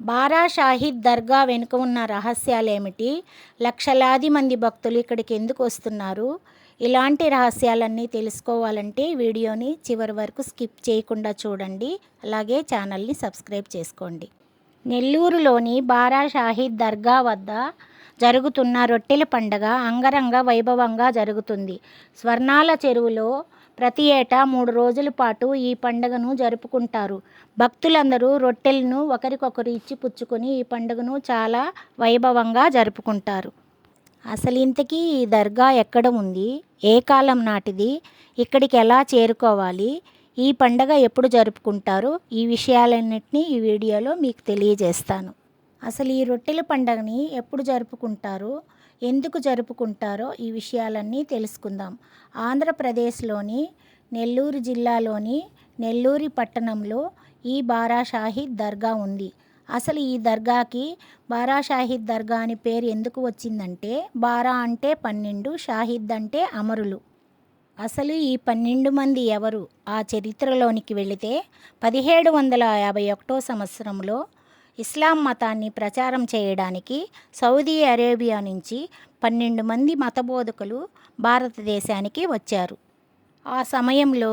బారా షాహిద్ దర్గా వెనుక ఉన్న రహస్యాలేమిటి? లక్షలాది మంది భక్తులు ఇక్కడికి ఎందుకు వస్తున్నారు? ఇలాంటి రహస్యాలన్నీ తెలుసుకోవాలంటే వీడియోని చివరి వరకు స్కిప్ చేయకుండా చూడండి. అలాగే ఛానల్ని సబ్స్క్రైబ్ చేసుకోండి. నెల్లూరులోని బారా షాహిద్ దర్గా వద్ద జరుగుతున్న రొట్టెల పండగ అంగరంగ వైభవంగా జరుగుతుంది. స్వర్ణాల చెరువులో ప్రతి ఏటా మూడు రోజుల పాటు ఈ పండుగను జరుపుకుంటారు. భక్తులందరూ రొట్టెలను ఒకరికొకరు ఇచ్చి పుచ్చుకొని ఈ పండుగను చాలా వైభవంగా జరుపుకుంటారు. అసలు ఇంతకీ ఈ దర్గా ఎక్కడ ఉంది? ఏ కాలం నాటిది? ఇక్కడికి ఎలా చేరుకోవాలి? ఈ పండగ ఎప్పుడు జరుపుకుంటారు? ఈ విషయాలన్నింటినీ ఈ వీడియోలో మీకు తెలియజేస్తాను. అసలు ఈ రొట్టెల పండగని ఎప్పుడు జరుపుకుంటారు? ఎందుకు జరుపుకుంటారో ఈ విషయాలన్నీ తెలుసుకుందాం. ఆంధ్రప్రదేశ్లోని నెల్లూరు జిల్లాలోని నెల్లూరి పట్టణంలో ఈ బారా షాహిద్ దర్గా ఉంది. అసలు ఈ దర్గాకి బారా షాహిద్ దర్గా అని పేరు ఎందుకు వచ్చిందంటే బారా అంటే పన్నెండు షాహిద్ అంటే అమరులు. అసలు ఈ పన్నెండు మంది ఎవరు? ఆ చరిత్రలోనికి వెళితే పదిహేడు వందల యాభై ఒకటో సంవత్సరంలో ఇస్లాం మతాన్ని ప్రచారం చేయడానికి సౌదీ అరేబియా నుంచి పన్నెండు మంది మతబోధకులు భారతదేశానికి వచ్చారు. ఆ సమయంలో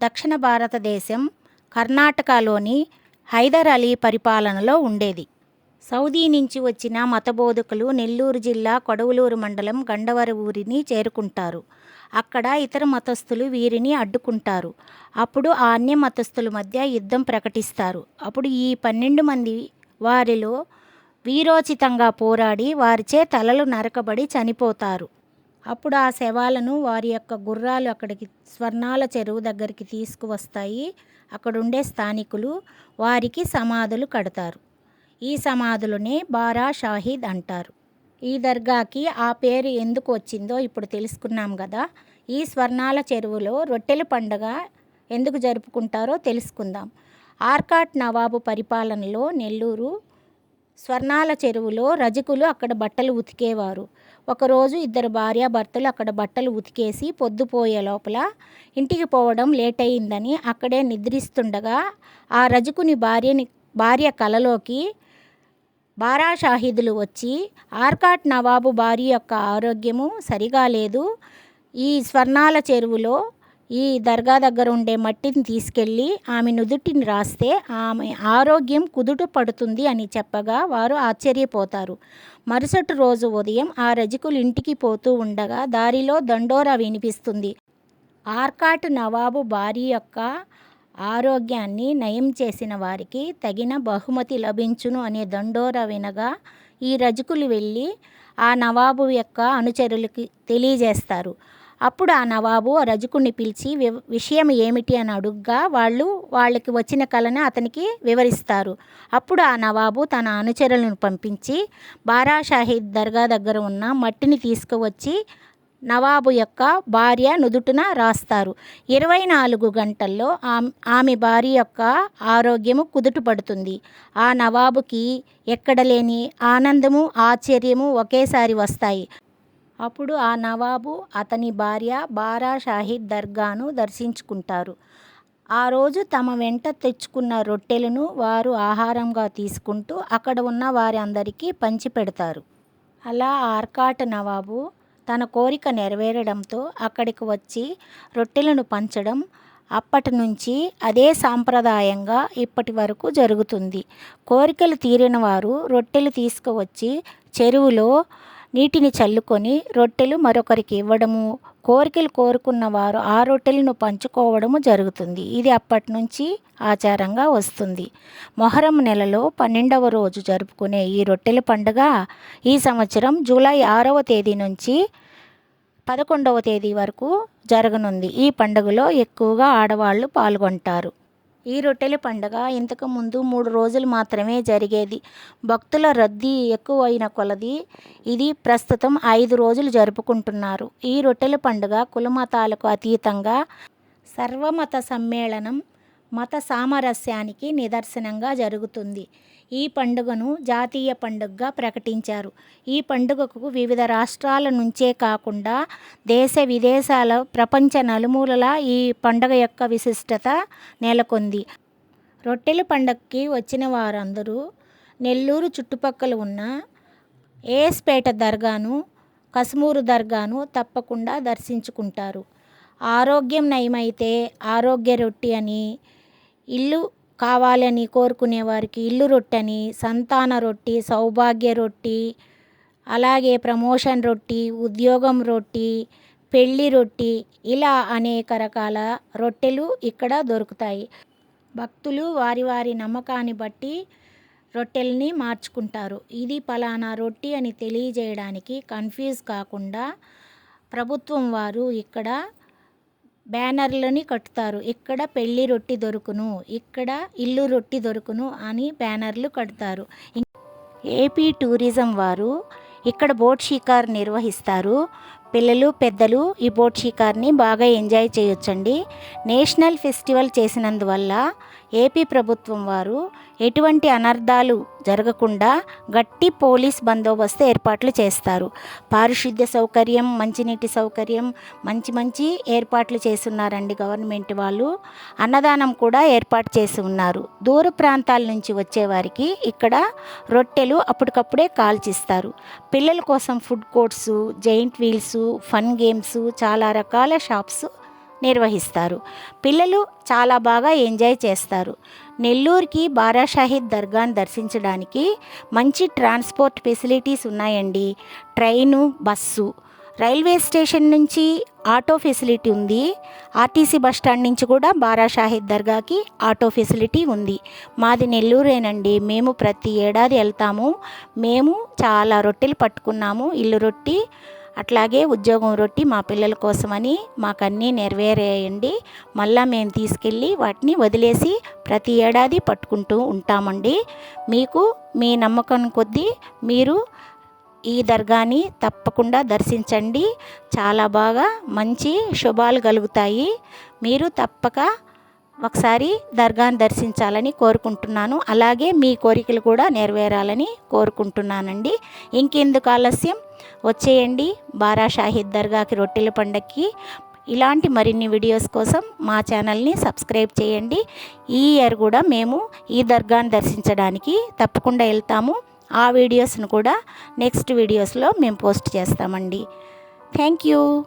దక్షిణ భారతదేశం కర్ణాటకలోని హైదర్ అలీ పరిపాలనలో ఉండేది. సౌదీ నుంచి వచ్చిన మతబోధకులు నెల్లూరు జిల్లా కొడవలూరు మండలం గండవర ఊరిని చేరుకుంటారు. అక్కడ ఇతర మతస్థులు వీరిని అడ్డుకుంటారు. అప్పుడు ఆ అన్య మతస్థుల మధ్య యుద్ధం ప్రకటిస్తారు. అప్పుడు ఈ పన్నెండు మంది వారిలో వీరోచితంగా పోరాడి వారిచే తలలు నరకబడి చనిపోతారు. అప్పుడు ఆ శవాలను వారి యొక్క గుర్రాలు అక్కడికి స్వర్ణాల చెరువు దగ్గరికి తీసుకువస్తాయి. అక్కడుండే స్థానికులు వారికి సమాధులు కడతారు. ఈ సమాధులనే బారా షాహీద్ అంటారు. ఈ దర్గాకి ఆ పేరు ఎందుకు వచ్చిందో ఇప్పుడు తెలుసుకున్నాం కదా. ఈ స్వర్ణాల చెరువులో రొట్టెల పండుగ ఎందుకు జరుపుకుంటారో తెలుసుకుందాం. ఆర్కాట్ నవాబు పరిపాలనలో నెల్లూరు స్వర్ణాల చెరువులో రజకులు అక్కడ బట్టలు ఉతికేవారు. ఒకరోజు ఇద్దరు భార్యాభర్తలు అక్కడ బట్టలు ఉతికేసి పొద్దుపోయే లోపల ఇంటికి పోవడం లేట్ అయిందని అక్కడే నిద్రిస్తుండగా ఆ రజకుని భార్యని భార్య కలలోకి బారాషాహిదులు వచ్చి ఆర్కాట్ నవాబు భార్య యొక్క ఆరోగ్యము సరిగా లేదు ఈ స్వర్ణాల చెరువులో ఈ దర్గా దగ్గర ఉండే మట్టిని తీసుకెళ్ళి ఆమె నుదుటిని రాస్తే ఆమె ఆరోగ్యం కుదుట పడుతుంది అని చెప్పగా వారు ఆశ్చర్యపోతారు. మరుసటి రోజు ఉదయం ఆ రజకులు ఇంటికి పోతూ ఉండగా దారిలో దండోరా వినిపిస్తుంది. ఆర్కాట్ నవాబు భార్య యొక్క ఆరోగ్యాన్ని నయం చేసిన వారికి తగిన బహుమతి లభించును అనే దండోరా వినగా ఈ రజకులు వెళ్ళి ఆ నవాబు యొక్క అనుచరులకి తెలియజేస్తారు. అప్పుడు ఆ నవాబు ఆ పిలిచి వి- విషయం ఏమిటి అని అడుగ్గా వాళ్ళు వాళ్ళకి వచ్చిన కళను అతనికి వివరిస్తారు. అప్పుడు ఆ నవాబు తన అనుచరులను పంపించి బారా షాహీద్ దర్గా దగ్గర ఉన్న మట్టిని తీసుకువచ్చి నవాబు యొక్క భార్య నుదుటిన రాస్తారు. ఇరవై నాలుగు గంటల్లో ఆమె ఆమె భార్య యొక్క ఆరోగ్యము కుదుటపడుతుంది. ఆ నవాబుకి ఎక్కడ లేని ఆనందము ఆశ్చర్యము ఒకేసారి వస్తాయి. అప్పుడు ఆ నవాబు అతని భార్య బారా షాహిద్ దర్గాను దర్శించుకుంటారు. ఆ రోజు తమ వెంట తెచ్చుకున్న రొట్టెలను వారు ఆహారంగా తీసుకుంటూ అక్కడ ఉన్న వారి అందరికీ పంచిపెడతారు అలా ఆర్కాట్ నవాబు తన కోరిక నెరవేరడంతో అక్కడికి వచ్చి రొట్టెలను పంచడం అప్పటి నుంచి అదే సాంప్రదాయంగా ఇప్పటి వరకు జరుగుతుంది. కోరికలు తీరిన వారు రొట్టెలు తీసుకువచ్చి చెరువులో నీటిని చల్లుకొని రొట్టెలు మరొకరికి ఇవ్వడము కోరికలు కోరుకున్న వారు ఆ రొట్టెలను పంచుకోవడము జరుగుతుంది. ఇది అప్పటి నుంచి ఆచారంగా వస్తుంది. మొహరం నెలలో పన్నెండవ రోజు జరుపుకునే ఈ రొట్టెల పండుగ ఈ సంవత్సరం జూలై ఆరవ తేదీ నుంచి పదకొండవ తేదీ వరకు జరగనుంది. ఈ పండుగలో ఎక్కువగా ఆడవాళ్ళు పాల్గొంటారు. ఈ రొట్టెల పండుగ ఇంతకు ముందు మూడు రోజులు మాత్రమే జరిగేది. భక్తుల రద్దీ ఎక్కువైన కొలది ఇది ప్రస్తుతం ఐదు రోజులు జరుపుకుంటున్నారు. ఈ రొట్టెల పండుగ కులమతాలకు అతీతంగా సర్వమత సమ్మేళనం మత సామరస్యానికి నిదర్శనంగా జరుగుతుంది. ఈ పండుగను జాతీయ పండుగగా ప్రకటించారు. ఈ పండుగకు వివిధ రాష్ట్రాల నుంచే కాకుండా దేశ విదేశాల ప్రపంచ నలుమూలలా ఈ పండుగ యొక్క విశిష్టత నెలకొంది. రొట్టెల పండగకి వచ్చిన వారందరూ నెల్లూరు చుట్టుపక్కల ఉన్న ఏఎస్పేట దర్గాను కసుమూరు దర్గాను తప్పకుండా దర్శించుకుంటారు. ఆరోగ్యం నయమైతే ఆరోగ్య రొట్టి అని ఇల్లు కావాలని కోరుకునే వారికి ఇల్లు రొట్టెని సంతాన రొట్టి సౌభాగ్య రొట్టి అలాగే ప్రమోషన్ రొట్టి ఉద్యోగం రొట్టి పెళ్ళి రొట్టి ఇలా అనేక రకాల రొట్టెలు ఇక్కడ దొరుకుతాయి. భక్తులు వారి వారి నమ్మకాన్ని బట్టి రొట్టెల్ని మార్చుకుంటారు. ఇది పలానా రొట్టి అని తెలియజేయడానికి కన్ఫ్యూజ్ కాకుండా ప్రభుత్వం వారు ఇక్కడ బ్యానర్లని కట్టుతారు. ఇక్కడ పెళ్ళి రొట్టి దొరుకును ఇక్కడ ఇల్లు రొట్టి దొరుకును అని బ్యానర్లు కడతారు. ఏపీ టూరిజం వారు ఇక్కడ బోట్ షికార్ నిర్వహిస్తారు. పిల్లలు పెద్దలు ఈ బోట్ షికార్ని బాగా ఎంజాయ్ చేయొచ్చండి. నేషనల్ ఫెస్టివల్ చేసినందువల్ల ఏపీ ప్రభుత్వం వారు ఎటువంటి అనర్థాలు జరగకుండా గట్టి పోలీస్ బందోబస్తు ఏర్పాట్లు చేస్తారు. పారిశుద్ధ్య సౌకర్యం మంచినీటి సౌకర్యం మంచి మంచి ఏర్పాట్లు చేస్తున్నారండి గవర్నమెంట్ వాళ్ళు. అన్నదానం కూడా ఏర్పాటు చేసి ఉన్నారు. దూర ప్రాంతాల నుంచి వచ్చేవారికి ఇక్కడ రొట్టెలు అప్పటికప్పుడే కాల్చిస్తారు. పిల్లల కోసం food courts giant wheels fun games చాలా రకాల షాప్స్ నిర్వహిస్తారు. పిల్లలు చాలా బాగా ఎంజాయ్ చేస్తారు. నెల్లూరుకి బారాషాహిద్ దర్గాను దర్శించడానికి మంచి ట్రాన్స్పోర్ట్ ఫెసిలిటీస్ ఉన్నాయండి. Train bus. రైల్వే స్టేషన్ నుంచి ఆటో ఫెసిలిటీ ఉంది. ఆర్టీసీ బస్ స్టాండ్ నుంచి కూడా బారాషాహిద్ దర్గాకి ఆటో ఫెసిలిటీ ఉంది. మాది నెల్లూరేనండి. మేము ప్రతి ఏడాది వెళ్తాము. మేము చాలా రొట్టెలు పట్టుకున్నాము. ఇల్లు రొట్టి అట్లాగే ఉద్యోగం రొట్టి మా పిల్లల కోసమని మాకు అన్నీ నెరవేరేయండి. మళ్ళా మేము తీసుకెళ్ళి వాటిని వదిలేసి ప్రతి ఏడాది పట్టుకుంటూ ఉంటామండి. మీకు మీ నమ్మకం కొద్దీ మీరు ఈ దర్గాని తప్పకుండా దర్శించండి. చాలా బాగా మంచి శుభాలు కలుగుతాయి. మీరు తప్పక ఒకసారి దర్గాను దర్శించాలని కోరుకుంటున్నాను. అలాగే మీ కోరికలు కూడా నెరవేరాలని కోరుకుంటున్నానండి. ఇంకెందుకు ఆలస్యం? వచ్చేయండి. బారా షాహిద్ దర్గాకి రొట్టెల పండక్కి ఇలాంటి మరిన్ని వీడియోస్ కోసం మా ఛానల్ని సబ్స్క్రైబ్ చేయండి. ఈ ఇయర్ కూడా మేము ఈ దర్గాను దర్శించడానికి తప్పకుండా వెళ్తాము. ఆ వీడియోస్ను కూడా నెక్స్ట్ వీడియోస్లో మేము పోస్ట్ చేస్తామండి. Thank you.